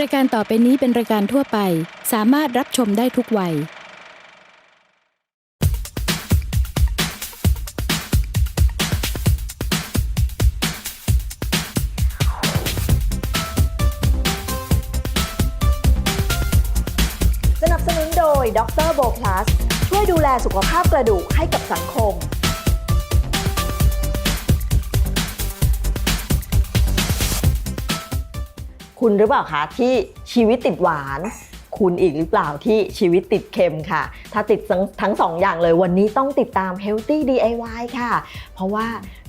รายการต่อไปนี้เป็นรายการทั่วไป สามารถรับชมได้ทุกวัย สนับสนุนโดยดรโบพลัส ช่วยดูแลสุขภาพกระดูกให้กับสังคม คุณหรือเปล่าคะที่ชีวิตติดหวาน คุณอีกหรือเปล่าที่ชีวิตติดเค็มค่ะ ถ้าติดทั้งทั้งสองอย่างเลยวันนี้ต้องติดตาม Healthy DIY ค่ะ เพราะว่า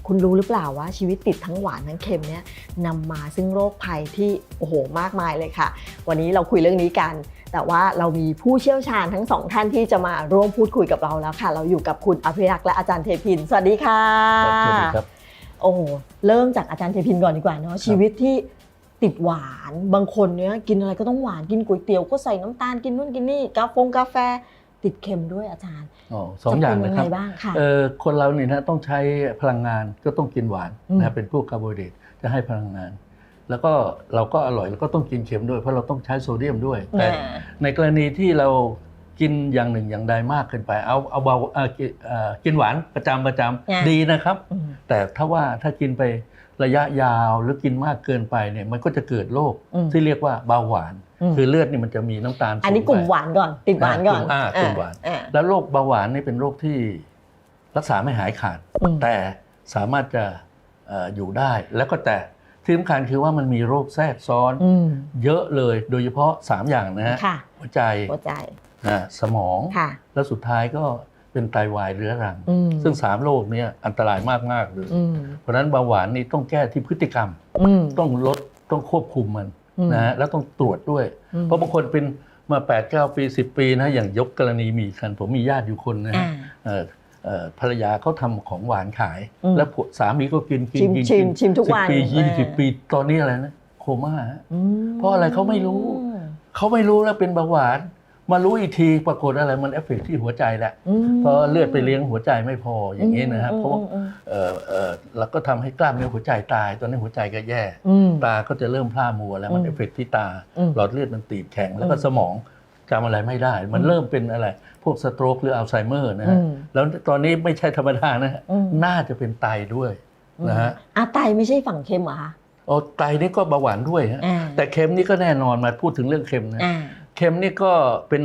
คุณรู้หรือเปล่าว่าชีวิตติดทั้งหวานทั้งเค็มเนี่ยนำมาซึ่งโรคภัยที่โอ้โหมากมายเลยค่ะ วันนี้เราคุยเรื่องนี้กัน แต่ว่าเรามีผู้เชี่ยวชาญทั้งสองท่านที่จะมาร่วมพูดคุยกับเราแล้วค่ะ เราอยู่กับคุณอภิรักษ์และอาจารย์เทพิน สวัสดีค่ะครับสวัสดีครับโอ้โหเริ่มจากอาจารย์เทพินก่อนดีกว่าเนาะชีวิตที่ ติดหวานบางคนเนี่ยกินอะไรก็ต้องหวานกินก๋วยเตี๋ยวก็ใส่น้ำตาลกินนู่นกินนี่กาแฟกาแฟติดเค็มด้วยอาจารย์อ๋อสองอย่างจะเป็นะนครับไงบ้างค่ะเออคนเราเนี่ยนะต้องใช้พลังงานก็ต้องกินหวานอืมนะเป็นพวกคาร์โบไฮเดรตจะให้พลังงาน แล้วก็เราก็อร่อยแล้วก็ต้องกินเค็มด้วยเพราะเราต้องใช้โซเดียมด้วยแต่อ่าในกรณีที่เรากินอย่างหนึ่งอย่างใดมากเกินไป เอาเอาเบาเอ่อกินเอ่อกินหวานประจำประจำอ่าดีนะครับอืมแต่ถ้าว่าถ้ากินไป ระยะยาวหรือกินมากเกินไปเนี่ยมันก็จะเกิดโรคอืมที่เรียกว่าเบาหวานอืมคือเลือดนี่มันจะมีน้ำตาลอันนี้สูงกลุ่มไปหวานก่อน ติดหวานก่อนอ่ากลุ่มหวานอ่าแล้วโรคเบาหวานนี่เป็นโรคที่รักษาไม่หายขาดอืมแต่สามารถจะเอ่ออยู่ได้แล้วก็แต่ที่สำคัญคือว่ามันมีโรคแทรกซ้อนอืมเยอะเลยโดยเฉพาะ 3 อย่างนะฮะค่ะหัวใจหัวใจอ่าสมองค่ะแล้วสุดท้ายก็ เป็นไตวายเรื้อรังอืมซึ่ง3โรคเนี้อันตรายมากๆเลยอืมเพราะฉะนั้นเบาหวานนี่ต้องแก้ที่พฤติกรรมอืมต้องลดต้องควบคุมมันอืมนะฮะแล้วต้องตรวจด้วยอืมเพราะบางคนเป็นมา8 9ปี 10 ปีนะอย่างยกกรณีมีคันผมมีญาติอยู่คนนะอ่าฮะเอ่อเอ่อภรรยาเขาทำของหวานขายอืมแล้วผัวสามีก็กินกินชิมกินชิมกินชิมทุกสิบวันปียี่สิบเออปีตอนนี้อะไรนะโคม่าฮะอืมเพราะอะไรเขาไม่รู้เขาไม่รู้แล้วเป็นเบาหวาน มารู้อีกทีปรากฏอะไรมันเอฟเฟกต์ที่หัวใจแหละมเพราะเลือดไปเลี้ยงหัวใจไม่พออย่างนี้นะครับอืมเพราะว่าอืมเอ่อเอ่อแล้วก็ทำให้กล้ามเนื้อหัวใจตาย ตอนนี้หัวใจก็แย่อืมตาก็จะเริ่มพร่ามัวแล้วมันอืมเอฟเฟกต์ที่ตาอืมหลอดเลือดมันตีบแข็งแล้วก็อืมสมองจำอะไรไม่ได้ มันอืมเริ่มเป็นอะไร พวกสโตรกหรืออัลไซเมอร์นะอืฮะมแล้วตอนนี้ไม่ใช่ธรรมดานะฮะอืมน่าจะเป็นไตด้วยนะฮะอะไตไม่ใช่ฝั่งเค็มเหรอคะโอ้ไตนี่ก็เบาหวานด้วยฮะอ่าแต่เค็มนี่ก็แน่นอนมาพูดถึงเรื่องเค็มนะอ่า เค็มนี่ก็เป็น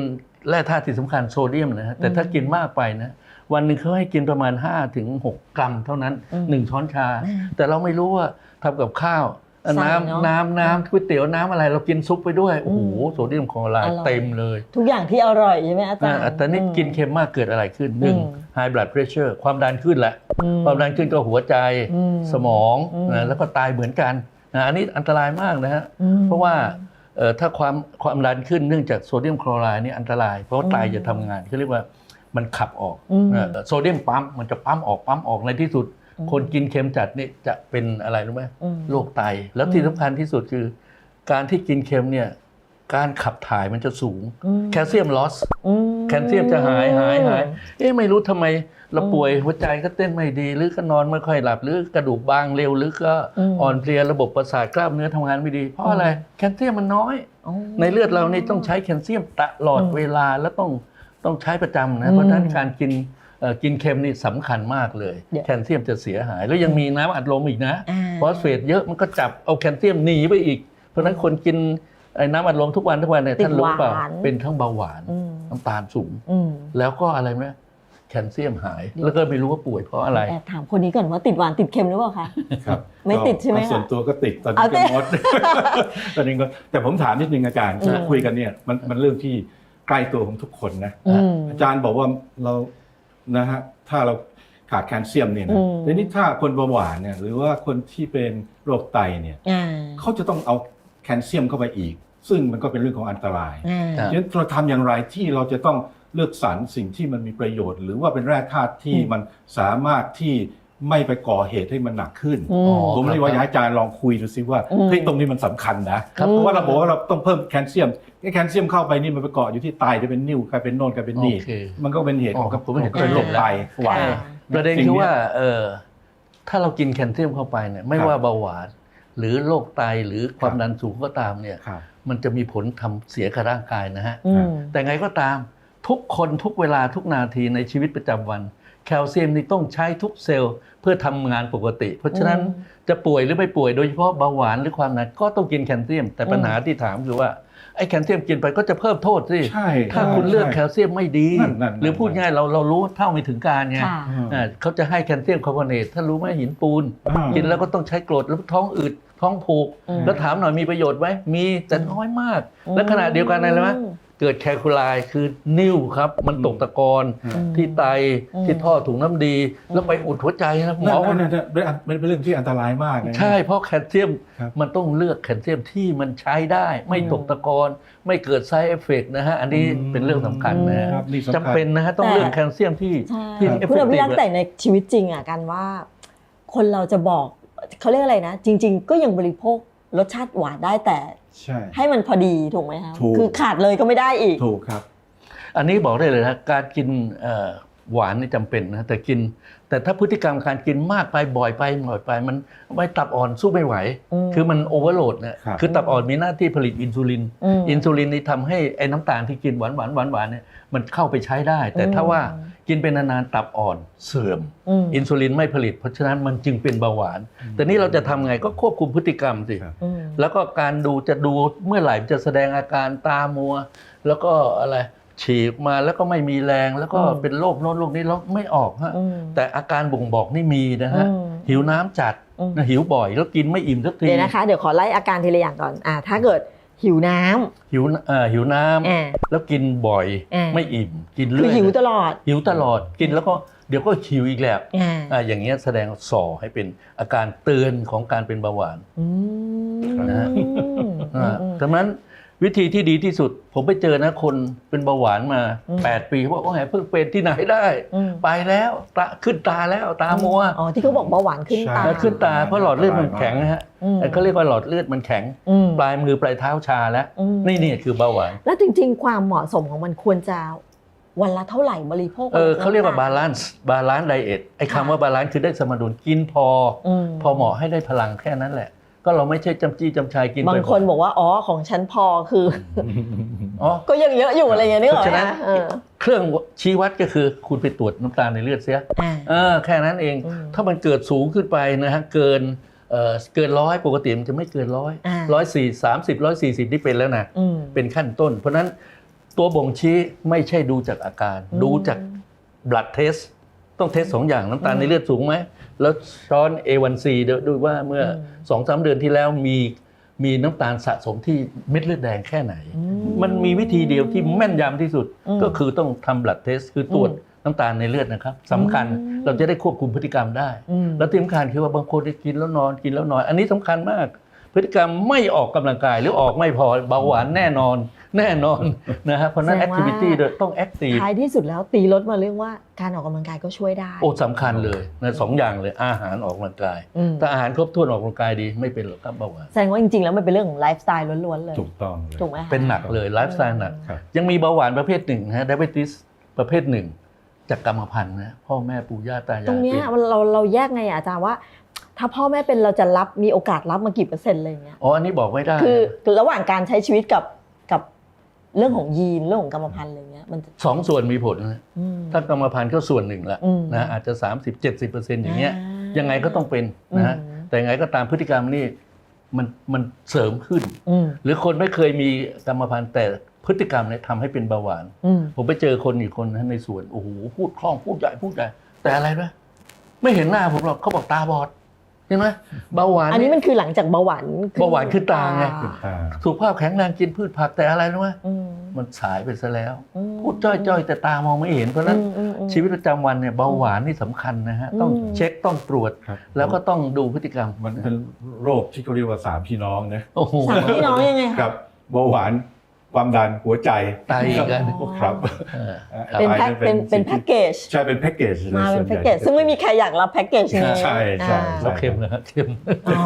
แร่ธาตุที่สำคัญโซเดียมนะฮะแต่ถ้าอืมกินมากไปนะวันหนึ่งเขาให้กินประมาณ5ถึง6กรัมเท่านั้นอืมหนึ่งช้อนชาอืมแต่เราไม่รู้ว่าทำกับข้าวใส่เนอะน้ำน้ำน้ำก๋วยเตี๋ยวน้ำอะไร เรากินซุปไปด้วย โอ้โหอืมโซเดียมคลอไรด์อร่อยเต็มเลย ทุกอย่างที่อร่อยใช่ไหมอาจารย์อ่าแต่นี่กินเค็มมากเกิดอะไรขึ้นหนึ่งอืม high blood pressure ความดันขึ้นแหละอืความดันขึ้นก็หัวใจอืมสมองอืมนะแล้วก็ตายเหมือนกันนะอันนี้อันตรายมากนะฮะอืมเพราะว่าเอ่อ ถ้าความความดันขึ้นเนื่องจากโซเดียมคลอไรด์นี่อันตราย เพราะว่าอืมไตจะทำงานเขาเรียกว่ามันขับออกอืมเอ่อโซเดียมปั๊มมันจะปั๊มออกปั๊มออกในที่สุดอืมคนกินเค็มจัดนี่จะเป็นอะไรรู้ไหมอืมโรคไต แล้วอืมที่สำคัญที่สุดคือ การที่กินเค็มเนี่ยการขับถ่ายมันจะสูงอืมแคลเซียมลอสอืมแคลเซียมจะหายหายหายเอ๊ะไม่รู้ทำไม เราอืมป่วยหัวใจก็เต้นไม่ดี หรือก็นอนไม่ค่อยหลับ หรือกระดูกบางเร็วหรือก็อืมอ่อนเพลียระบบประสาทกล้ามเนื้อทำงานไม่ดี เพราะอะไรแคลเซียมมันน้อยอ๋อในเลือดเรานี่ต้องใช้แคลเซียมตลอดอืมเวลาและต้องต้องใช้ประจำอืนะมเพราะฉะนั้นการกินเอ่อกินเค็มนี่สำคัญมากเลยเดี๋ยวแคลเซียมจะเสียหาย แล้วยังมีน้ำอัดลมอีกนะอ่าฟอสเฟตเยอะมันก็จับเอาแคลเซียมหนีไปอีก เพราะฉะนั้นคนกินไอ้น้ำอัดลมทุกวันทุกวันเนี่ยติดท่านรู้เปล่าหวานเป็นทั้งเบาหวานอืมน้ำตาลสูงอืมแล้วก็อะไรไหม แคลเซียมหาย แล้วก็ไม่รู้ว่าป่วยเพราะอะไร แอบถามคนนี้ก่อนว่าติดหวานติดเค็มหรือเปล่าคะ ครับไม่ติดใช่ไหมก็ส่วนคะตัวก็ติดตอนเอานี้ติก็ดงดตอนนี้ก็แต่ผมถามนิดนึงอาจารย์อืมคุยกันเนี่ยมันมันเรื่องที่ใกล้ตัวของทุกคนนะอืมอาจารย์บอกว่าเรานะฮะถ้าเราขาดแคลเซียมเนี่ยนะอืมทีนี้ถ้าคนเบาหวานเนี่ยหรือว่าคนที่เป็นโรคไตเนี่ยอ่าเขาจะต้องเอาแคลเซียมเข้าไปอีก ซึ่งมันก็เป็นเรื่องของอันตรายอ่าครับฉะนั้นเราทำอย่างไรที่เราจะต้อง เลือกสรรสิ่งที่มันมีประโยชน์ หรือว่าเป็นแร่ธาตุที่อืมมันสามารถที่ไม่ไปก่อเหตุให้มันหนักขึ้นอืมผมเลยว่าอยากให้อาจารย์ลองคุยดูซิว่าอืมเฮ้ยตรงนี้มันสำคัญนะครับเพราะว่าเราบอกว่าเราต้องเพิ่มแคลเซียมไอ้แคลเซียมเข้าไปนี่มันไปเกาะอยู่ที่ไตจะเป็นนิ่วกลายเป็นโน่นกลายเป็นนี่โอเคมันก็เป็นเหตุของอ๋อครับผมเห็นเป็นโรคไตหวานอ่าประเด็นสิ่งคือเนี้ยว่าเออถ้าเรากินแคลเซียมเข้าไปเนี่ยไม่ครับว่าเบาหวานหรือโรคไตหรือความดันสูงก็ตามเนี่ยครับมันจะมีผลทำเสียกับร่างกายนะฮะอืมแต่ไงก็ตาม ทุกคนทุกเวลาทุกนาทีในชีวิตประจำวัน แคลเซียมนี่ต้องใช้ทุกเซลล์เพื่อทำงานปกติ เพราะฉะนั้นอืมจะป่วยหรือไม่ป่วยโดยเฉพาะเบาหวานหรือความดันก็ต้องกินแคลเซียม แต่ปัญหาที่ถามคือว่าไอ้แคลเซียมกินไปก็จะเพิ่มโทษสิใช่ถ้าคุณเลือกแคลเซียมไม่ดี นั่นนั่นหรือพูดง่ายเราเรารู้เท่าไม่ถึงการไงค่ะอืมอ่าเขาจะให้แคลเซียมคาร์บอเนตถ้ารู้ไหมหินปูน อ่า กินแล้วก็ต้องใช้กรดแล้วท้องอืดท้องผูก อืม แล้วถามหน่อยมีประโยชน์ไหมมีแต่น้อยมาก และขณะเดียวกันอะไรไหม เกิดแคลคูลายคือนิ่วครับ มันตกตะกอนอืมที่ไตอืมที่ท่อถุงน้ำดี แล้วไปอุดหัวใจนะหมนั่อนนั่นนั่นเป็นอันเป็นเรื่องที่อันตรายมากนะใช่เพราะแคลเซียมครับมันต้องเลือกแคลเซียมที่มันใช้ได้ ไม่ตกตะกอนไม่เกิดไซเอฟเฟกนะฮะอันนี้อืมเป็นเรื่องสำคัญนะฮะครับนี่สำคัญจำเป็นนะฮะต้องแต่เลือกแคลเซียมที่ใช่ที่เอฟเพื่เฟอกนตีพี่ฟยักษ์แต่ในชีวิตจริงอะกันว่า คนเราจะบอกเขาเรียกอะไรนะ จริง ๆ ก็ยังบริโภครสชาติหวานได้แต่ ใช่ ให้มันพอดีถูกไหมคะถูก คือขาดเลยก็ไม่ได้อีก ถูกครับ อันนี้บอกได้เลยนะการกินเอ่อหวานนี่จำเป็นนะแต่กิน แต่ถ้าพฤติกรรมการกินมากไปบ่อยไปบ่อยไป มันไม่ตับอ่อนสู้ไม่ไหว อืม คือมันโอเวอร์โหลดนะครับ คือตับอ่อนมีหน้าที่ผลิตอินซูลินอืมอินซูลินนี่ทำให้ไอ้น้ำตาลที่กินหวานหวานหวานหวานเนี่ยมันเข้าไปใช้ได้ แต่ถ้าว่า กินเป็นนานๆตับอ่อนเสื่อมอืมอินซูลินไม่ผลิต เพราะฉะนั้นมันจึงเป็นเบาหวาน แต่นี่เราจะทำไงก็ควบคุมพฤติกรรมสิครับอืมแล้วก็การดูจะดูเมื่อไหร่จะแสดงอาการตามัว แล้วก็อะไรฉีกมาแล้วก็ไม่มีแรงแล้วก็อืมเป็นโรคโน้นโรคนี้แล้วไม่ออกฮะอืมแต่อาการบ่งบอกนี่มีนะฮะอืมหิวน้ำจัดอืมนะหิวบ่อยแล้วกินไม่อิ่มสักทีเดี๋ยวนะคะเดี๋ยวขอไล่อาการทีละอย่างก่อนอ่าถ้าเกิด หิวน้ำ หิวเอ่อหิวน้ำอ่าแล้วกินบ่อยอ่า ไม่อิ่มกินคืเรื่ออยหิวตลอดหิวตลอดกินแล้วก็เดี๋ยวก็หิวอีกแล้วอ่าอ่าอย่างเงี้ยแสดงส่อให้เป็นอาการเตือนของการเป็นเบาหวาน อืมนะฮะ อืมอ่าอืม ดังนั้น วิธีที่ดีที่สุด ผมไปเจอนะคนเป็นเบาหวานมาอืม8ปีเขาบอกว่าไงเพิ่งเป็นที่ไหนได้อืมไปแล้วตาขึ้นตาแล้วตามัวอ๋อที่เขาบอกเบาหวานขึ้นใช่ตาแล้วขึ้นตาเพราะหลอดเลือดมันแข็งนะฮะอืมเขาเรียกว่าหลอดเลือดมันแข็งอืมปลายมือปลายเท้าชาแล้วอืมนี่นี่คือเบาหวาน แล้วจริง ๆ ความเหมาะสมของมันควรจะวันละเท่าไหร่บริโภคเออเขาเรียกว่าบาลานซ์บาลานซ์ไดเอทไอ้คำว่าบาลานซ์คือได้สมดุลกินพออมพอเหมาะให้ได้พลังแค่นั้นแหละ ก็เราไม่ใช่จำจี้จำชายกินไปบางคนบอกว่าอ๋อของฉันพอคืออ๋อก็ยังเยอะอยู่อะไรอย่างเงี้ยนึกออกเพราะฉะไหมนั้นเออเครื่องชี้วัดก็คือคุณไปตรวจน้ำตาลในเลือดเสียอ่าเออแค่นั้นเองอืมถ้ามันเกิดสูงขึ้นไปนะฮะเกินเอ่อเกินร้อยปกติมันจะไม่เกินร้อยอ่าร้อยสี่สามสิบร้อยสี่สิบนี่เป็นแล้วนะอืมเป็นขั้นต้น เพราะฉะนั้นตัวบ่งชี้ไม่ใช่ดูจากอาการอืมดูจาก blood test ต้องเทสสองอย่างน้ำตาลอืมในเลือดสูงไหม แล้วช้อน A1C ดูดูว่าเมื่ออมสองสามเดือนที่แล้วมีมีน้ำตาลสะสมที่เม็ดเลือดแดงแค่ไหนอืมันมีวิธีเดียวที่แม่นยำที่สุดอืมก็คือต้องทำ blood test คือตรวจอืมน้ำตาลในเลือดนะครับสำคัญอืมเราจะได้ควบคุมพฤติกรรมได้อืมแล้วที่สำคัญคือว่าบางคนที่กินแล้วนอนกินแล้วนอน อันนี้สำคัญมาก พฤติกรรมไม่ออกกำลังกายหรือออกไม่พอเบาหวานแน่นอนแน่นอนนะฮะเพราะฉะนั้นแสแอดคงว่าทิวิตี้ต้องแอคทีฟท้ายที่สุดแล้วตีลดมาเรื่องว่าการออกกำลังกายก็ช่วยได้ โอ้สำคัญเลยนะสองอย่างเลยอาหารออกกำลังกายอืมถ้าอาหารครบถ้วนออกกำลังกายดีไม่เป็นหรอกครับเบาหวานแสดงว่าจริงๆแล้วมันเป็นเรื่องของไลฟ์สไตล์ล้วนๆเลยถูกต้องเลยถูกไหมคะเป็นหนักเลยไลฟ์สไตล์หนักครับยังมีเบาหวานประเภทหนึ่งนะไดเบติสประเภทหนึ่งจากกรรมพันธุ์นะพ่อแม่ปู่ย่าตายายตรงเนี้ยเป็นเราเราแยกไงอะอาจารย์ว่า ถ้าพ่อแม่เป็นเราจะรับมีโอกาสรับมากี่เปอร์เซ็นต์อะไรอย่างเงี้ยอ๋ออันนี้บอกไม่ได้คือระหว่างการใช้ชีวิตกับกับเรื่องของยีนเรื่องของกรรมพันธุ์อะไรเงี้ยมันจะสองส่วนมีผลนะอืมถ้ากรรมพันธุ์ก็ส่วนหนึ่งละอืมนะอาจจะ 30 70เปอร์เซ็นต์อย่างเงี้ยอ่ายังไงก็ต้องเป็นนะฮะอืมแต่ยังไงก็ตามพฤติกรรมนี่มันมันเสริมขึ้นอืมหรือคนไม่เคยมีกรรมพันธุ์แต่พฤติกรรมเนี่ยทำให้เป็นเบาหวานอืมผมไปเจอคนอีกคนนะในสวนโอ้โหพูดคล่องพูดใหญ่พูดใหญ่แต่อะไรนะไม่เห็นหน้าผมหรอกเขาบอกตาบอด เห็นไหมเบาหวานอันนี้มันคือหลังจากเบาหวานเบาหวานขึ้นตาไงอ่าสุขภาพแข็งแรงกินพืชผักแต่อะไรรู้ไหมอืมมันสายไปซะแล้วอืมพูดจ้อยๆ แต่ตามองไม่เห็นเพราะฉะนั้นอืมอืมอืมชีวิตประจำวันเนี่ยเบาหวานนี่สำคัญนะฮะต้องอืมเช็คต้องตรวจครับแล้วก็ต้องดูพฤติกรรม มันเป็นโรคที่เขาเรียกว่าสามพี่น้องนะโอ้โหสามพี่น้องยังไงคคะรับเบาหวาน ความดันหัวใจไตอีกอันครับเออเป็นแพ็คเป็นเป็นแพ็กเกจใช่เป็นแพ็กเกจลยมาเป็นส่วใหแพ็ญ่กเกจซึ่งไม่มีใครอยากรับแพ็กเกจนี้ใช่ใช่อ่าแล้วเค็มนะฮะเค็มอ๋อ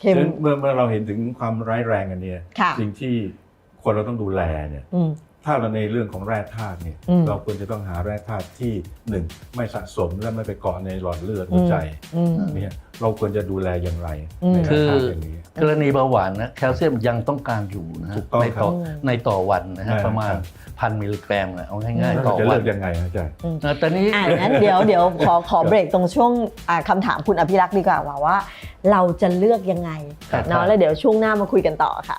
เค็มฉะนั้นเมื่อเมื่อเราเห็นถึงความร้ายแรงอันเนี้ยค่ะสิ่งที่คนเราต้องดูแลเนี่ยอืม ถ้าเราในเรื่องของแร่ธาตุเนี่ย อืม เราควรจะต้องหาแร่ธาตุที่หนึ่งไม่สะสมและไม่ไปเกาะในหลอดเลือดหัวใจอืม เนี่ยเราควรจะดูแลอย่างไรอืมในคืแร่อธาตุอย่างนี้ กรณีเบาหวานนะแคลเซียมยังต้องการอยู่นะฮะถูกต้องในต่อครับในต่อวันนะฮะใช่ประมาณครับ พันมิลลิกรัมนะเอาง่ายแล้วๆ ต่เราอจะวัเลืนอกยังไงนะอาจารย์นะแต่นี้ อะงั้นเดี๋ยวเดี๋ยวขอขอเบรกตรงช่วงอ่าคำถามคุณอภิรักษ์ดีกว่าว่าว่า เราจะเลือกยังไงครับ เนาะแล้วเดี๋ยวช่วงหน้ามาคุยกันต่อค่ะ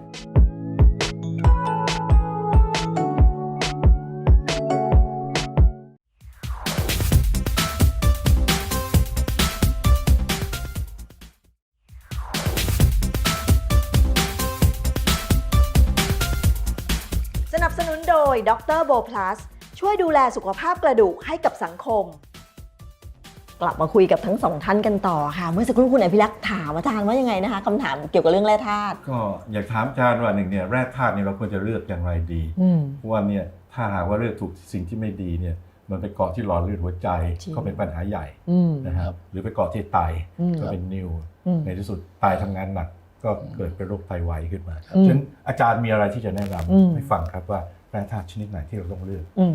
ดยดรโบ plus ช่วยดูแลสุขภาพกระดูกให้กับสังคม กลับมาคุยกับทั้งสองท่านกันต่อค่ะ เมื่อสักครู่คุณอภิรักษ์ถามอาจารย์ว่ายังไงนะคะคำถามเกี่ยวกับเรื่องแร่ธาตุก็อยากถามอาจารย์ว่าหนึ่งเนี่ยแร่ธาตุเนี่ยเราควรจะเลือกอย่างไรดีอืมเพราะว่าเนี่ยถ้าหากว่าเลือกถูกสิ่งที่ไม่ดีเนี่ยมันไปเกาะที่หลอดเลือดหัวใจจริงก็เป็นปัญหาใหญ่อืมนะครับหรือไปเกาะที่ไตอืมก็เป็นนิวอืมในที่สุดไตทำงานหนักก็เกิดเป็นโรคไตวายขึ้นมาอืมฉะนั้นอาจารย์มีอะไรที่จะแนะนอืมำให้ฟังครับว่า แร่ธาตุชนิดไหนที่เราต้องเลือกอืม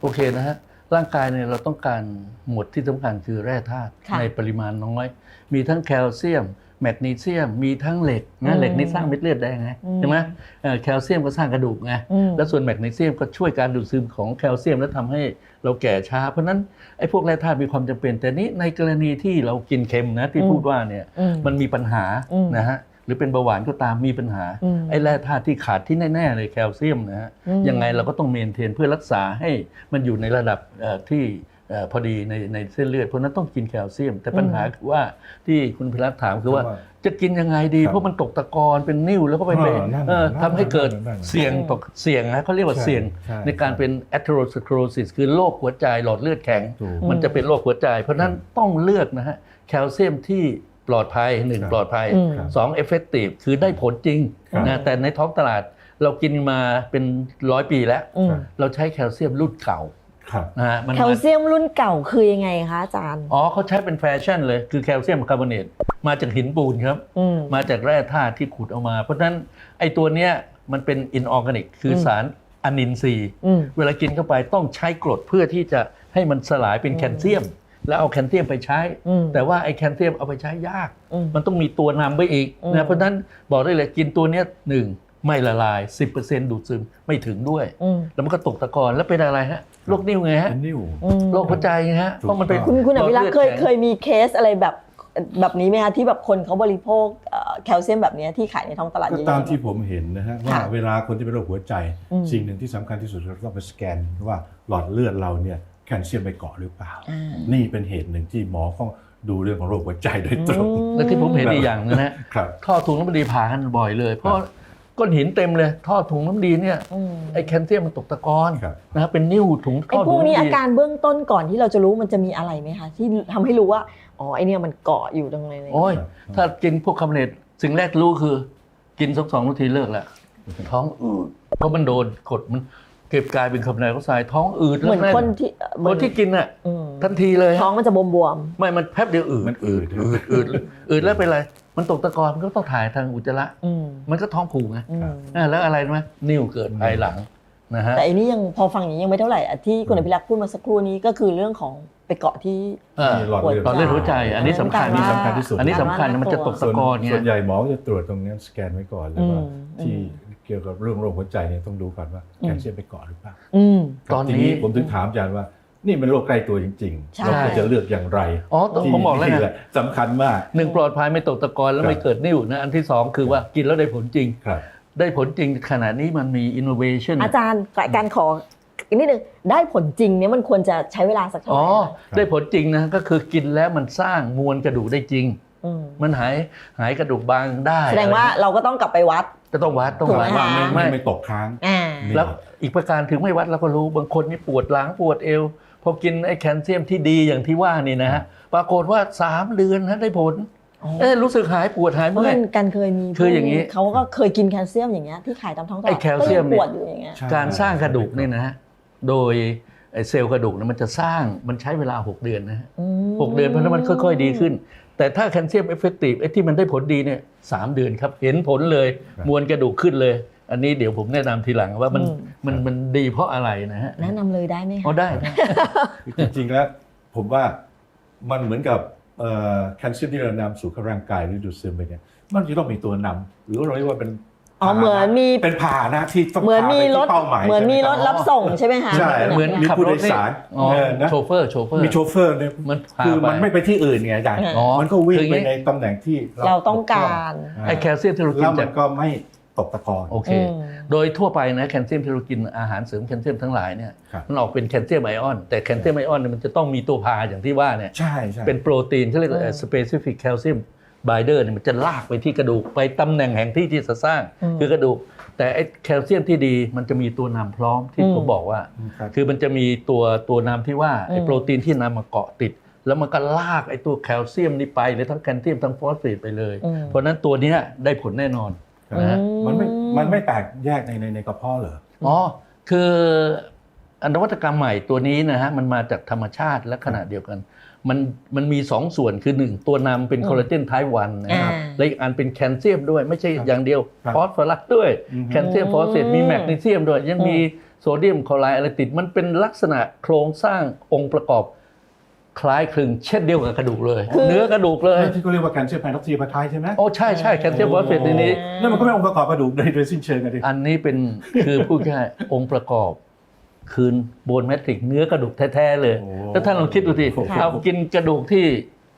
โอเคนะฮะร่างกายเนี่ยเราต้องการหมวดที่สำคัญคือแร่ธาตุค่ะในปริมาณน้อย มีทั้งแคลเซียม แมกนีเซียม มีทั้งเหล็กอืนะมเหล็กนี่สร้างเม็ดเลือดได้ไงอืม ใช่ไหมเอ่อแคลเซียมก็สร้างกระดูกไงอืม แล้วส่วนแมกนีเซียมก็ช่วยการดูดซึมของแคลเซียมแล้วทำให้เราแก่ช้า เพราะฉะนั้นไอ้พวกแร่ธาตุมีความจำเป็น แต่นี้ในกรณีที่เรากินเค็มนะที่อืม พูดว่าเนี่ย อืมมันมีปัญหาอืมนะฮะห รือเป็นเบาหวานก็ตามมีปัญหาอืมไอ้แร่ธาตุที่ขาดที่แน่ๆเลยแคลเซียมนะฮะอืมยังไงเราก็ต้องเมนเทนเพื่อรักษาให้มันอยู่ในระดับเอ่อที่เอ่อพอดีในในเส้นเลือดเพราะฉะนั้นต้องกินแคลเซียม แต่ปัญหาคือว่าที่คุณพิรัตน์ถามคือว่าว่าจะกินยังไงดีครับเพราะมันตกตะกอนเป็นนิ่วแล้วก็ไปเออไปนั่นเอ่อนั่นทำให้เกิดนั่นนั่นเสี่ยงตกเสี่ยงนะเขาเรียกว่าใช่เสี่ยงใช่ในการเป็น atherosclerosis คือโรคหัวใจหลอดเลือดแข็งถูกมันจะเป็นโรคหัวใจ เพราะฉะนั้นต้องเลือกนะฮะแคลเซียมที่ ปลอดภัยหนึ่งครับปลอดภัยอืมครับสอง effective คือได้ผลจริงครับนะแต่ในท้องตลาดเรากินมาเป็นร้อยปีแล้วอืมเราใช้แคลเซียมรุ่นเก่าครับนะฮะมันแคลเซียมรุ่นเก่าคือยังไงคะอาจารย์ อ๋อเขาใช้เป็นแฟชั่นเลยคือแคลเซียมคาร์บอเนตมาจากหินปูนครับอืมมาจากแร่ธาตุที่ขุดเอามา เพราะฉะนั้นไอ้ตัวเนี้ยมันเป็นอินออร์แกนิกคืออมสารอนินทรีย์อืมเวลากินเข้าไปต้องใช้กรดเพื่อที่จะให้มันสลายเป็นอืมแคลเซียม แล้วเอาแคลเซียมไปใช้อืมแต่ว่าไอ้แคลเซียมเอาไปใช้ยากอืมมันต้องมีตัวนำไปอีกอืมนะเพราะฉะนั้นบอกได้เลยกินตัวเนี้ยหนึ่งไม่ละลาย 10%ดูดซึมไม่ถึงด้วยอืมแล้วมันก็ตกตะกอนแล้วเป็นอะไรฮะโรคนิ่วไงฮะเป็นนิ่วอืมโรคหัวใจไงฮะถูกเพราะมันเป็นคุณคุณอภิรักษ์เคยหลอดลือดเคยมีเคสอะไรแบบแบบนี้ไหมคะที่แบบคนเขาบริโภคเอ่อแคลเซียมแบบเนี้ยที่ขายในท้องตลาดก็เยอะๆตามที่ผมเห็นนะฮะว่าค่ะเวลาคนที่เป็นโรคหัวใจอืมสิ่งหนึ่งที่สำคัญที่สุดเราต้องไปสแกนว่าหลอดเลือดเราเนี่ย แคลเซียมไปเกาะหรือเปล่าอ่า นี่เป็นเหตุหนึ่งที่หมอต้องดูเรื่องของโรคหัวใจโดยตรงอืมแล้วที่ผมเห็นอีกอย่างนึงนะฮะครับท่อถุงน้ำดีผ่ากันบ่อยเลย เพราะก้อนหินเต็มเลย ท่อถุงน้ำดีเนี่ยอืมไอ้แคลเซียมมันตกตะกอนครับนะครับเป็นนิ่วถุงไอ้ท่อพถุวงกนี้น้ำอาดีการเบื้องต้นก่อนที่เราจะรู้มันจะมีอะไรไหมคะที่ทำให้รู้ว่าอ๋อไอเนี่ยมันเกาะอยู่ตรงไหนโอ้ยครับถ้ากินพวกคาร์บอเนตสิ่งแรกรู้คือ กินสักสองนาทีเลิกละท้องอืดเพราะมันโดนกดมัน เก็บกลายเป็นคาร์บอนไดออกไซด์ท้องอืดเหมือนแล้วคนที่คนที่กินอะอืมทันทีเลยท้องมันจะบวมไม่มันแป๊บเดียวอืดมันอืดอืดอืดอืดแล้วเป็นไรมันตกตะกอนมันก็ต้องถ่ายทางอุจจาระๆอืมมันก็ท้องผูกไงอืมอ่าแล้วอะไรรู้ไหมนิ่วเกิดภายหลังนะฮะแต่อันนี้ยังพอฟังอย่างนี้ยังไม่เท่าไหร่อะที่คุณอภิรักษ์พูดมาสักครู่นี้ก็คือเรื่องของไปเกาะที่อ่ามีหลอดเลือดหลอดเลือดหัวใจอันนี้สำคัญอันนี้สำคัญที่สุดอันนี้สำคัญนะมันจะตกส่ตะวนกอนไง ส่วนใหญ่หมอก็จะตรวจตรงนี้สแกนไว้ก่อนเลยว่าอืมที่ เกี่ยวกับเรื่องโรคหัวใจเนี่ยต้องดูก่อนว่าแคลเซียมไปเกาะหรือเปล่าอืมตอนนี้ทีผมถึงถามอาจารย์ว่านี่เป็นโรคใกล้ตัวจริงใช่ๆเราควรจะเลือกอย่างไรอ๋อผมบอกแล้วที่ไงแหละสำคัญมากหนึ่งปลอดภัยไม่ตกตะกอนแล้วครับไม่เกิดนิ่วนะอันที่สองคือว่ากินแล้วได้ผลจริงครับได้ผลจริงขณะนี้มันมี innovation อาจารย์การขออีกนิดนึงได้ผลจริงเนี่ยมันควรจะใช้เวลาสักเท่าไหอ๋อร่คะได้ผลจริงนะก็คือกินแล้วมันสร้างมวลกระดูกได้จริงมมันหายหายกระดูกบางได้ แสดงว่าเราก็ต้องกลับไปวัด จะต้องวัดต้องถูกวัไหมดว่าไม่คะไม่ไม่ไม่ตกค้างอ่านี่แล้วอีกประการถึงไม่วัดเราก็รู้บางคนนี่ปวดหลังปวดเอวพอกินไอ้แคลเซียมที่ดีอย่างที่ว่านี่นะฮะปรากฏว่า3เดือนนะได้ผลเอ๊ะรู้สึกหายปวดหายเพราะเมื่อยมันกันเคยมีคืออย่างนี้นี้เขาก็เคยกินแคลเซียมอย่างเงี้ยที่ขายตามท้องตลาดไอ้แคลเซียมก็งเนี่ยปวดอยู่อย่างเงี้ยใช่การสร้างกระดูกเนี่ยนะฮะโดยไอ้เซลล์กระดูกเนี่ยมันจะสร้างมันใช้เวลา 6 เดือนนะฮะอืมหกเดือนเพราะฉะนั้นมันค่อย ๆ ดีขึ้น แต่ถ้าแคลเซียมเอฟเฟกตีฟไอ้ที่มันได้ผลดีเนี่ยสามเดือนครับ เห็นผลเลยครับมวลกระดูกขึ้นเลย อันนี้เดี๋ยวผมแนะนำทีหลังว่ามันอืมมันมันดีเพราะอะไรนะฮะแนะนำเลยได้ไหมอ๋อคะได้นะจริงๆแล้วผมว่ามันเหมือนกับเอ่อแคลเซียมที่เรานำสู่ร่างกายหรือดูดซึมไปเนี่ยมันจะต้องมีตัวนำหรือว่าเราเรียกว่าเป็น อ๋อเหมือนมี เป็นพาหนะที่ต้องเหมือนพามีไปรที่ถเป้าหมายเหมือนมีรถใช่ไหรับส่งใช่ไหมคะใช่เหมือนมีขับผู้รโดถยนี่สารอ๋อเออนะโชเฟอร์โชเฟอร์มีโชเฟอร์เนี่ยมันพาคือไปมันไม่ไปที่อื่นไงอาจารย์อ๋อมันก็วิ่งคืออย่างไปนี้ ในตำแหน่งที่เราต้องการไอ้แคลเซียมที่เรากิแล้นวมัจากนก็ไม่ตกตะกอน โอเค อืม โดยทั่วไปนะแคลเซียมที่เรากินอาหารเสริมแคลเซียมทั้งหลายเนี่ยครับ มันออกเป็นแคลเซียมไอออน แต่แคลเซียมไอออนเนี่ยมันจะต้องมีตัวพาอย่างที่ว่าเนี่ยใช่ใช่ เป็นโปรตีนเขาเรียกอืม สเปซิฟิกแคลเซียม ไบเดอร์เนี่ยมันจะลากไปที่กระดูกไปตำแหน่งแห่งที่ที่จะสร้างอืมคือกระดูก แต่ไอ้แคลเซียมที่ดีมันจะมีตัวนำพร้อมที่อืมผมบอกว่าครับคือมันจะมีตัวตัวนำที่ว่าไอ้อืมโปรตีนที่นำมาเกาะติด แล้วมันก็ลากไอ้ตัวแคลเซียมนี้ไปเลยทั้งแคลเซียมทั้งฟอสเฟตไปเลยอืมเพราะฉะนั้นตัวเนี้ยได้ผลแน่นอนครับนะฮะมันไม่มันไม่แตกแยกในในในกระเพาะเหรออ๋อคืออนวัตกรรมใหม่ตัวนี้นะฮะมันมาจากธรรมชาติและขณะเดียวกัน มันมันมีสองส่วนคือหนึ่งตัวนำเป็นอืมคอลลาเจนไทป์วันนะครับอ่าและอีกอันเป็นแคลเซียมด้วยไม่ใช่ครับอย่างเดียวครับฟอสฟอรัสด้วยอือฮึแคลเซียมฟอสเฟตมีแมกนีเซียมด้วย ยังมีโซเดียมคลอไรด์อะไรติด มันเป็นลักษณะโครงสร้างองค์ประกอบคล้ายคลึงเช่นเดียวกับกระดูกเลยคือเนื้อกระดูกเลยที่เขาเรียกว่าแคลเซียมไฮดรอกซีพาไทด์ใช่ไหมโอ้ใช่ใช่แคลเซียมฟอสเฟตในนี้นั่นมันก็เป็นองค์ประกอบกระดูกโดยโดยสิ้นเชิงกันดิอันนี้เป็นคือพูดง่ายๆองค์ประกอบ คืนโบนแมทริกเนื้อกระดูกแท้ๆเลยโอ้แล้วท่านลองคิดดูสิค่ะเอากินกระดูกที่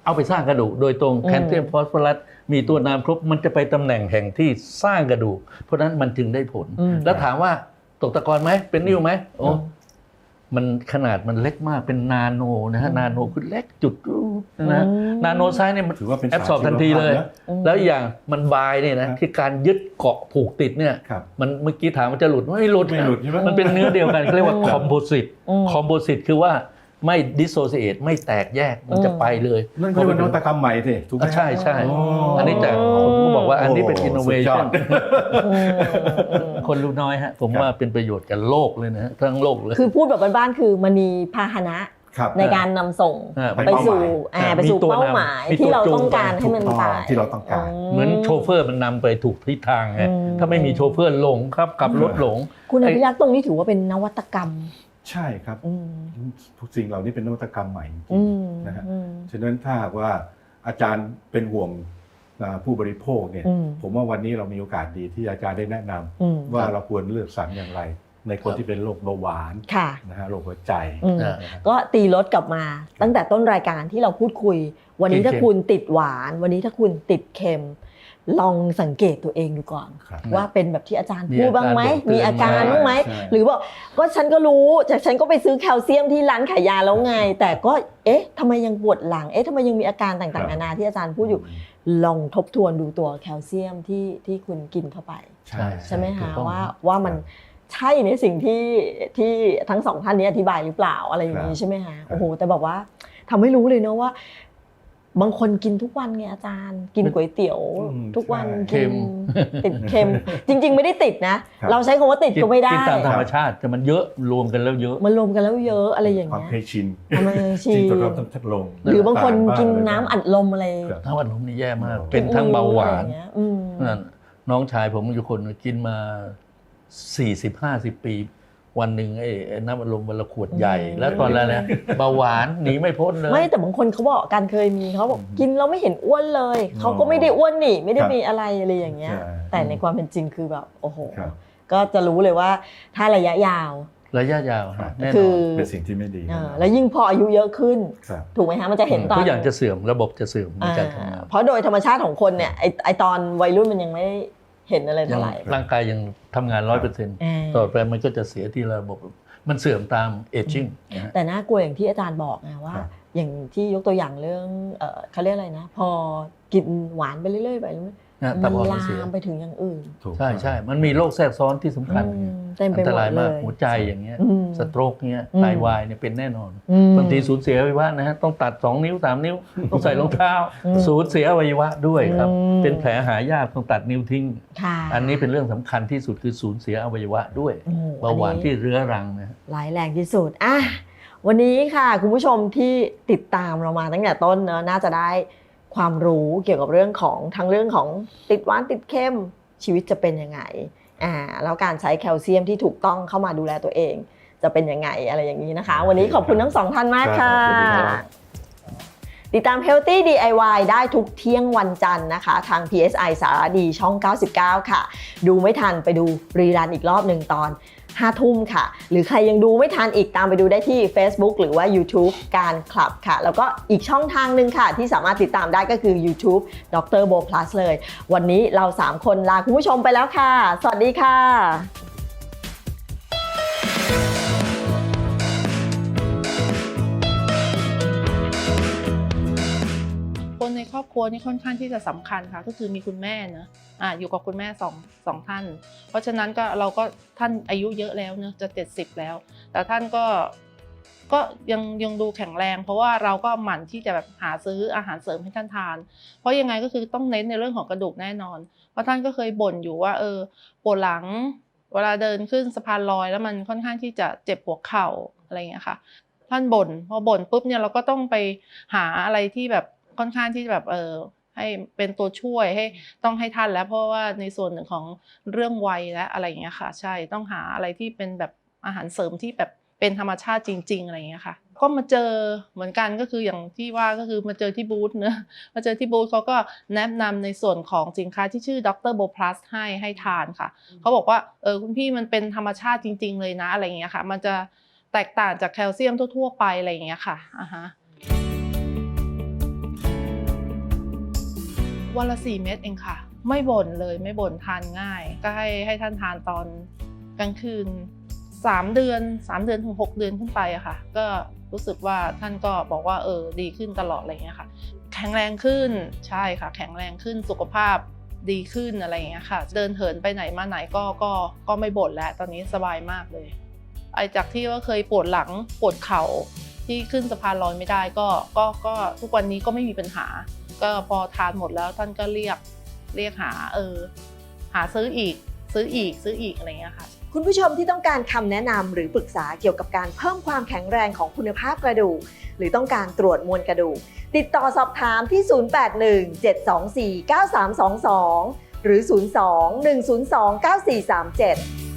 เอาไปสร้างกระดูกโดยตรงอืมแคลเซียมฟอสฟอรัสมีตัวนามครบมันจะไปตำแหน่งแห่งที่สร้างกระดูก เพราะฉะนั้นมันจึงได้ผลอืมแล้วถามว่าตกตะกอนไหมเป็นนิ่วไหมโอ้อื มมันขนาดมันเล็กมากเป็นนาโนนะฮะอืมนาโนคือเล็กจุดนะฮะอืมนาโนไซส์เนี่ยมันถือว่าเป็นแอบสอบทันทีเลยสารชีวภาพนะอืมแล้วอีกอย่างมันบายเนี่ยนะครับที่การยึดเกาะผูกติดเนี่ยครับมันเมื่อกี้ถามว่าจะหลุดไม่หลุดไม่หลุดใช่ไหมมันเป็นเนื้อเดียวกันเขาเรียกว่าอืมคอมโพสิตอืมคอมโพสิตคือว่า ไม่ดิโซเ a ตไม่แตกแยกมันจะอืมไปเลยนั่นก็เป็นนวัตกรรมใหม่สิถูกไหมอะใช่ใช่โอ้อันนี้แต่ผมก็บอกว่าอันนี้เป็นโอ้อินโนเวสุดยอชั่ดนอืมอืมคนรู้น้อยฮะ ผมครับว่าเป็นประโยชน์กับโลกเลยนะฮะทั้งโลกเลย คือพูดแบบบ้านๆคือมันมีพาหนะครับในการนำส่งอ่าไปสู่เป้าหมายอ่าอ่าไปสู่มีตัวนำเป้าหมายมีตัวที่เราจูงต้องการไปให้มันถูกไปต้องที่เราต้องการ เหมือนโชเฟอร์มันนำไปถูกทิศทางไงอืมถ้าไม่มีโชเฟอร์หลงครับขับรถหลง คุณอภิรักษ์ตรงนี้ถือว่าเป็นนวัตกรรม ใช่ครับอืมทุกสิ่งเหล่านี้เป็นนวัตกรรมใหม่จริอืงมๆนะฮะอืมฉะนั้นถ้าหากว่าอาจารย์เป็นห่วงอ่าผู้บริโภคเนี่ย อืมผมว่าวันนี้เรามีโอกาสดีที่อาจารย์ได้แนะนำอืมว่าเราควรเลือกสรรอย่างไร ในคนที่เป็นโรคเบาหวานค่ะนะฮะโรคหัวใจอืมอ่าก็ตีรถกลับมา ตั้งแต่ต้นรายการที่เราพูดคุย วันนี้เค็มๆถ้าคุณติดหวาน วันนี้ถ้าคุณติดเค็ม ลองสังเกตตัวเองดูก่อน ครับว่าเป็นแบบที่อาจารย์มีพูดบ้างไหมอาการบอกเตือนมีอาการไหมบ้างไหมใช่ หรือบอกก็ฉันก็รู้แต่ฉันก็ไปซื้อแคลเซียมที่ร้านขายยาแล้วไง แต่ก็เอ๊ะทำไมยังปวดหลังเอ๊ะทำไมยังมีอาการต่างๆนานาที่อาจารย์พูดอยู่ลองทบทวนดูตัวแคลเซียมที่ที่คุณกินเข้าไป ใช่ ใช่ไหมถูคะกต้องว่าว่ามันใช่ในสิ่งที่ที่ทั้งสองท่านนี้อธิบายหรือเปล่าอะไรอย่างนี้ใช่ไหมคะโอ้โหแต่แบบว่าทำให้รู้เลยเนาะว่า บางคนกินทุกวันไงอาจารย์ กินก๋วยเตี๋ยวอืมทุกวันเค็กินมติดเค็ม จริง ๆ ไม่ได้ติดนะครับเราใช้คำว่าติดก็ไม่ได้กินตามธรรมชาติแต่มันเยอะรวมกันแล้วเยอะ มันรวมกันแล้วเยอะอะไรอย่างความเงี้ยเคยชินทำไมชีจริงจนเราต้องทดลง หรือบางคนกินบ้างน้ำอัดลมอะไรครับทั้งวันผมนี่แย่มากอ๋อเป็นทั้งเบาหวานอะไรอย่งเงี้ยอืมนั่นน้องชายผมอยู่คนกินมา40 50ปี วันหนึ่งไอ้ไอ้น้ำอัดลมวันละขวดใหญ่อืมแล้วตอนนั้นนะเบาหวานหนีไม่พ้นเลย ไม่แต่บางคนเขาบอกการเคยมีเขาบอกกินเราไม่เห็นอ้วนเลย เขาก็ไม่ได้อ้วนนี่ไม่ได้ครับมีอะไรอะไรอย่างเงี้ยใช่แต่ในความเป็นจริงคือแบบโอ้โหครับก็จะรู้เลยว่าถ้าระยะยาวระยะยาวฮะแน่นคืออนเป็นสิ่งที่ไม่ดีเออแล้วยิ่งพออายุเยอะขึ้นครับถูกไหมฮะมันจะเห็นตอนทุกอย่างจะเสื่อมระบบจะเสื่อมในการทำงานอ่าเพราะโดยธรรมชาติของคนเนี่ยไอไอตอนวัยรุ่นมันยังไม่ได้ เห็นอะไรยัเท่างไหร่ร่างกายยังทำงานร้อยเปอร์เซ็นต์อ่าต่อไปมันก็จะเสียที่ระบบ มันเสื่อมตามเอจจิ้งนะฮะแต่น่ากลัวอย่างที่อาจารย์บอกนะว่าครับอย่างที่ยกตัวอย่างเรื่องเออเขาเรียกอะไรนะ พอกินหวานไปเรื่อยๆไปเรื่อย นะๆตัมับนอ่อนลามันเสียมไปถึงอย่างอื่น ถูกใช่ใช่ มันมีโรคแทรกซ้อนที่สำคัญอืมเต็มไปอันหตมราดยเลมากยหัวใจอย่างเงี้ย อืมสโตรกเงี้ยอืม ไตวายเนี่ยเป็นแน่นอน อืม บางทีสูญเสียอวัยวะนะฮะต้องตัด 2 นิ้ว 3 นิ้ว ต้องใส่รองเท้า อืมสูญเสียอวัยวะด้วยครับ อืม เป็นแผลหายากต้องตัดนิ้วทิ้ง ค่ะอันนี้เป็นเรื่องสำคัญที่สุดคือสูญเสียอวัยวะด้วยโอ้โเบาหวานที่เรื้อรังนะฮะ ร้ายแรงที่สุดอะวันนี้ค่ะ คุณผู้ชมที่ติดตามเรามาตั้งแต่ต้นเนอะน่าจะได้ ความรู้เกี่ยวกับเรื่องของทั้งเรื่องของติดหวานติดเข้มชีวิตจะเป็นยังไงอ่าแล้วการใช้แคลเซียมที่ถูกต้องเข้ามาดูแลตัวเอง จะเป็นยังไงอะไรอย่างนี้นะคะ วันนี้ขอบคุณทั้งสองท่านมากค่ะครับสวัสดีครับติดตาม Healthy DIY ได้ทุกเที่ยงวันจันทร์นะคะ ทาง PSI สารดีช่อง 99 ค่ะ ดูไม่ทันไปดูรีรันอีกรอบหนึ่งตอน 5 ทุ่มค่ะ หรือใครยังดูไม่ทันอีกตามไปดูได้ที่ Facebook หรือว่า YouTube การคลับค่ะ แล้วก็อีกช่องทางหนึ่งค่ะ ที่สามารถติดตามได้ก็คือ YouTube ดรโบ plus เลย วันนี้เรา 3 คนลาคุณผู้ชมไปแล้วค่ะ สวัสดีค่ะคนในครอบครัวนี่ค่อนข้างที่จะสำคัญค่ะ ก็คือมีคุณแม่เนอะ อะอยู่กับคุณแม่สองสองท่าน เพราะฉะนั้นก็เราก็ท่านอายุเยอะแล้วเนอะจะเจ็ดสิบแล้ว แต่ท่านก็ก็ยังยังดูแข็งแรง เพราะว่าเราก็หมั่นที่จะแบบหาซื้ออาหารเสริมให้ท่านทาน เพราะยังไงก็คือต้องเน้นในเรื่องของกระดูกแน่นอน เพราะท่านก็เคยบ่นอยู่ว่า เออปวดหลัง เวลาเดินขึ้นสะพานลอยแล้วมันค่อนข้างที่จะเจ็บหัวเข่าอะไรอย่างเงี้ยค่ะ ท่านบ่นพอบ่นปุ๊บเนี่ยเราก็ต้องไปหาอะไรที่แบบค่อนข้างที่แบบเออ ให้เป็นตัวช่วยให้ต้องให้ท่านแล้วเพราะว่าในส่วนหนึ่งของเรื่องวัยและอะไรอย่างเงี้ยค่ะ ใช่ต้องหาอะไรที่เป็นแบบอาหารเสริมที่แบบเป็นธรรมชาติจริง ๆ อะไรอย่างเงี้ยค่ะ ก็มาเจอเหมือนกันก็คืออย่างที่ว่าก็คือมาเจอที่บูธเนอะมาเจอที่บูธเขาก็แนะนำในส่วนของสินค้าที่ชื่อดรโบพลัสให้ให้ทานค่ะเขาบอกว่าเออคุณพี่มันเป็นธรรมชาติจริง ๆ เลยนะอะไรอย่างเงี้ยค่ะ มันจะแตกต่างจากแคลเซียมทั่ว ๆ ไปอะไรอย่างเงี้ยค่ะอ่าฮะ วันละสี่เม็ดเองค่ะ ไม่บ่นเลยไม่บ่นทานง่าย ก็ให้ให้ท่านทานตอนกลางคืนสามเดือนสามเดือนถึงหกเดือนขึ้นไปอะค่ะ ก็รู้สึกว่าท่านก็บอกว่าเออดีขึ้นตลอดอะไรอย่างเงี้ยค่ะ แข็งแรงขึ้นใช่ค่ะ แข็งแรงขึ้นสุขภาพดีขึ้นอะไรอย่างเงี้ยค่ะ เดินเหินไปไหนมาไหนก็ก็ก็ไม่บ่นแล้วตอนนี้สบายมากเลย ไอจากที่ว่าเคยปวดหลังปวดเข่า ที่ขึ้นสะพานลอยไม่ได้ก็ก็ก็ทุกวันนี้ก็ไม่มีปัญหา ก็พอทานหมดแล้วท่านก็เรียกเรียกหาเออหาซื้ออีกซื้ออีกซื้ออีกอะไรเงี้ยค่ะ คุณผู้ชมที่ต้องการคำแนะนำหรือปรึกษาเกี่ยวกับการเพิ่มความแข็งแรงของคุณภาพกระดูก หรือต้องการตรวจมวลกระดูก ติดต่อสอบถามที่ 081 724 9322 หรือ 02 102 9437